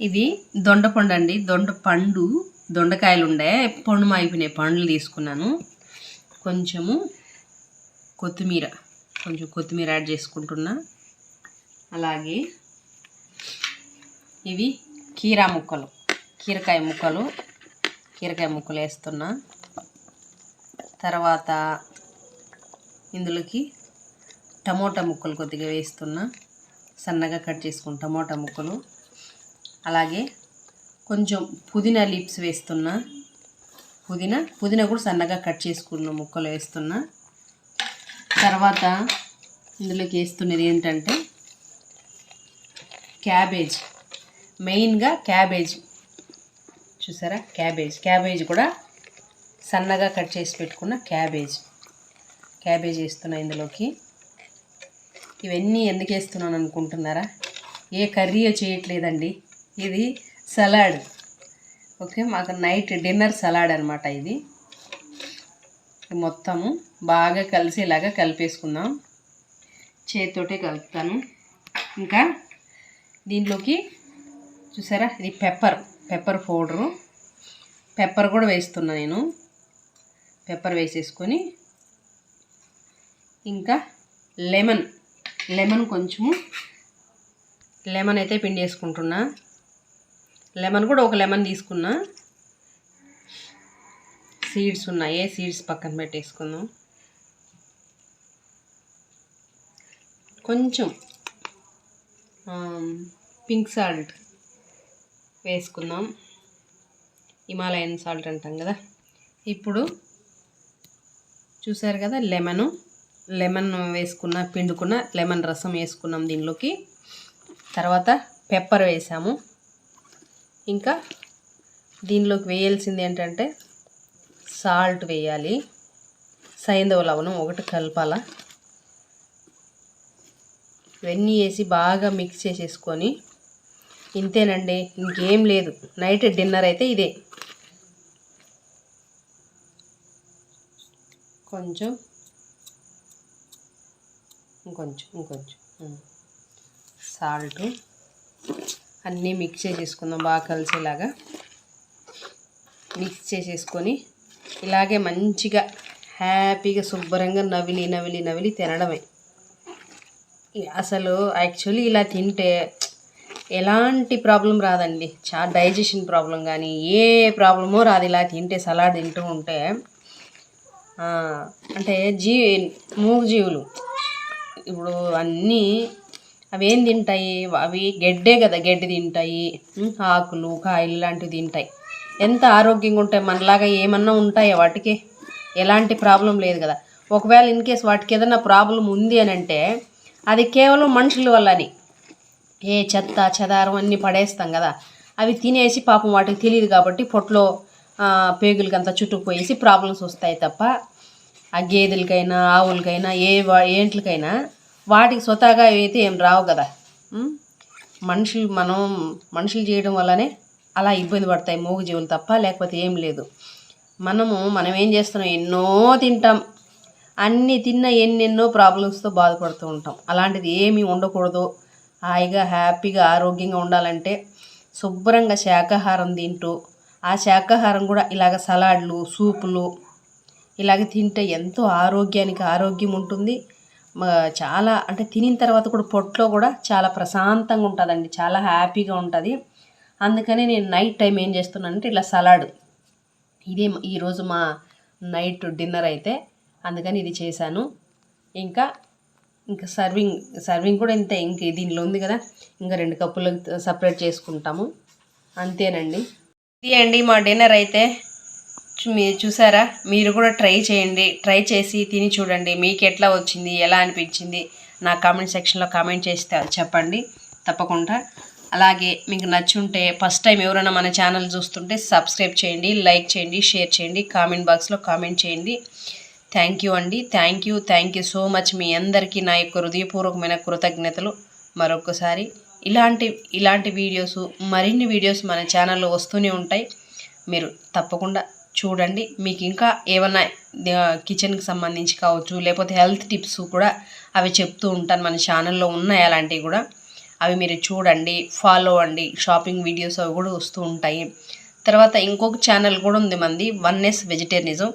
ఇది దొండపండు అండి దొండ పండు దొండకాయలు ఉండే పండు మాగిపోయినాయి పండ్లు తీసుకున్నాను. కొంచెము కొత్తిమీర కొంచెం కొత్తిమీర యాడ్ చేసుకుంటున్నా. అలాగే ఇవి కీరా ముక్కలు కీరకాయ ముక్కలు కీరకాయ ముక్కలు వేస్తున్నా. తర్వాత ఇందులోకి టమోటా ముక్కలు కొద్దిగా వేస్తున్నా. సన్నగా కట్ చేసుకున్న టమోటా ముక్కలు. అలాగే కొంచెం పుదీనా లీప్స్ వేస్తున్నా. పుదీనా పుదీనా కూడా సన్నగా కట్ చేసుకున్న ముక్కలు వేస్తున్నా. తర్వాత ఇందులోకి వేస్తున్నది ఏంటంటే క్యాబేజ్. మెయిన్గా క్యాబేజ్. చూసారా? క్యాబేజ్. క్యాబేజ్ కూడా సన్నగా కట్ చేసి పెట్టుకున్న క్యాబేజ్. క్యాబేజ్ వేస్తున్నా ఇందులోకి. ఇవన్నీ ఎందుకు వేస్తున్నాను అనుకుంటున్నారా? ఏ కర్రీ చేయట్లేదండి. ఇది సలాడ్. ఓకే మాకు నైట్ డిన్నర్ సలాడ్ అనమాట ఇది. మొత్తము బాగా కలిసేలాగా కలిపేసుకుందాం. చేతితోటే కలుపుతాను. ఇంకా దీంట్లోకి చూసారా ఇది పెప్పర్ పెప్పర్ పౌడరు. పెప్పర్ కూడా వేస్తున్నా నేను. పెప్పర్ వేసేసుకొని ఇంకా లెమన్ లెమన్ కొంచెము లెమన్ అయితే పిండి వేసుకుంటున్నా లెమన్ కూడా ఒక లెమన్ తీసుకున్నా. సీడ్స్ ఉన్నాయి ఏ సీడ్స్ పక్కన పెట్టేసుకుందాం. కొంచెం పింక్ సాల్ట్ వేసుకుందాం. హిమాలయన్ సాల్ట్ అంటాం కదా. ఇప్పుడు చూసారు కదా లెమను? లెమన్ వేసుకున్న పిండుకున్న లెమన్ రసం వేసుకున్నాం దీనిలోకి. తర్వాత పెప్పర్ వేసాము. ఇంకా దీనిలోకి వేయాల్సింది ఏంటంటే సాల్ట్ వేయాలి. సైంధవ లవణం ఒకటి కలపాల. ఇవన్నీ వేసి బాగా మిక్స్ చేసేసుకొని ఇంతేనండి ఇంకేం లేదు. నైట్ డిన్నర్ అయితే ఇదే. కొంచెం ఇంకొంచెం ఇంకొంచెం. సాల్ట్. అన్నీ మిక్స్ చేసేసుకుందాం. బాగా కలిసేలాగా మిక్స్ చేసేసుకొని ఇలాగే మంచిగా హ్యాపీగా శుభ్రంగా నవిలి నవిలి నవిలి తినడమే. అసలు యాక్చువల్లీ ఇలా తింటే ఎలాంటి ప్రాబ్లం రాదండి. చా డైజెషన్ ప్రాబ్లం కానీ ఏ ప్రాబ్లమో రాదు. ఇలా తింటే సలాడ్ తింటూ ఉంటే అంటే జీ మూగజీవులు. ఇప్పుడు అన్నీ అవి ఏం తింటాయి? అవి గడ్డే కదా గడ్డి తింటాయి ఆకులు కాయలు లాంటివి తింటాయి. ఎంత ఆరోగ్యంగా ఉంటాయి? మనలాగా ఏమన్నా ఉంటాయా వాటికి? ఎలాంటి ప్రాబ్లం లేదు కదా. ఒకవేళ ఇన్ కేస్ వాటికి ఏదైనా ప్రాబ్లం ఉంది అని అంటే అది కేవలం మనుషుల వల్లని. ఏ చెత్త చెదారం అన్నీ పడేస్తాం కదా. అవి తినేసి పాపం వాటికి తెలియదు కాబట్టి పొట్లో పేగులకంతా చుట్టుకుపోయేసి ప్రాబ్లమ్స్ వస్తాయి తప్ప ఆ గేదెలకైనా ఆవులకైనా ఏ ఏంట్లకైనా వాటికి స్వతహాగా అయితే ఏం రావు కదా మనుషులు మనం మనుషులు చేయడం వల్లనే అలా ఇబ్బంది పడతాయి మూగజీవులు తప్ప లేకపోతే ఏం లేదు. మనము మనం ఏం చేస్తున్నాం? ఎన్నో తింటాం. అన్ని తిన్న ఎన్నెన్నో ప్రాబ్లమ్స్తో బాధపడుతూ ఉంటాం. అలాంటిది ఏమీ ఉండకూడదు. హాయిగా హ్యాపీగా ఆరోగ్యంగా ఉండాలంటే శుభ్రంగా శాకాహారం తింటూ ఆ శాకాహారం కూడా ఇలాగ సలాడ్లు సూపులు ఇలాగ తింటే ఎంతో ఆరోగ్యానికి ఆరోగ్యం ఉంటుంది. చాలా అంటే తినిన తర్వాత కూడా పొట్లో కూడా చాలా ప్రశాంతంగా ఉంటుందండి. చాలా హ్యాపీగా ఉంటుంది. అందుకని నేను నైట్ టైం ఏం చేస్తున్నానంటే ఇలా సలాడ్. ఇదే ఈరోజు మా నైట్ డిన్నర్ అయితే. అందుకని ఇది చేశాను. ఇంకా ఇంకా సర్వింగ్ సర్వింగ్ కూడా ఇంతే. ఇంక దీనిలో ఉంది కదా. ఇంకా రెండు కప్పులు సపరేట్ చేసుకుంటాము. అంతేనండి. ఇది అండి మా డిన్నర్ అయితే. మీరు చూసారా? మీరు కూడా ట్రై చేయండి. ట్రై చేసి తిని చూడండి. మీకు ఎట్లా వచ్చింది? ఎలా అనిపించింది? నా కామెంట్ సెక్షన్లో కామెంట్ చేస్తే చెప్పండి. తప్పకుండా. అలాగే మీకు నచ్చుంటే ఫస్ట్ టైం ఎవరైనా మన ఛానల్ చూస్తుంటే సబ్స్క్రైబ్ చేయండి లైక్ చేయండి షేర్ చేయండి కామెంట్ బాక్స్లో కామెంట్ చేయండి. థ్యాంక్ యూ అండి. Thank you. Thank you so much మీ అందరికీ నా యొక్క హృదయపూర్వకమైన కృతజ్ఞతలు. మరొకసారి ఇలాంటి ఇలాంటి వీడియోస్ మరిన్ని వీడియోస్ మన ఛానల్లో వస్తూనే ఉంటాయి. మీరు తప్పకుండా చూడండి. మీకు ఇంకా ఏమన్నా కిచెన్కి సంబంధించి కావచ్చు లేకపోతే హెల్త్ టిప్స్ కూడా అవి చెప్తూ ఉంటాను మన ఛానల్లో ఉన్నాయి అలాంటివి కూడా. అవి మీరు చూడండి ఫాలో అండి షాపింగ్ వీడియోస్ అవి కూడా వస్తూ ఉంటాయి. తర్వాత ఇంకొక ఛానల్ కూడా ఉంది మంది వన్నెస్ వెజిటేరియనిజం.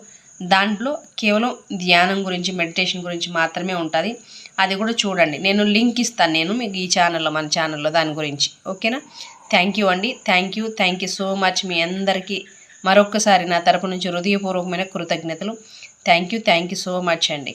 దాంట్లో కేవలం ధ్యానం గురించి మెడిటేషన్ గురించి మాత్రమే ఉంటుంది. అది కూడా చూడండి. నేను లింక్ ఇస్తాను నేను మీకు ఈ ఛానల్లో మన ఛానల్లో దాని గురించి. ఓకేనా? థ్యాంక్ యూ అండి. Thank you. Thank you so much మీ అందరికీ. మరొక్కసారి నా తరపు నుంచి హృదయపూర్వకమైన కృతజ్ఞతలు. Thank you thank you so much అండి.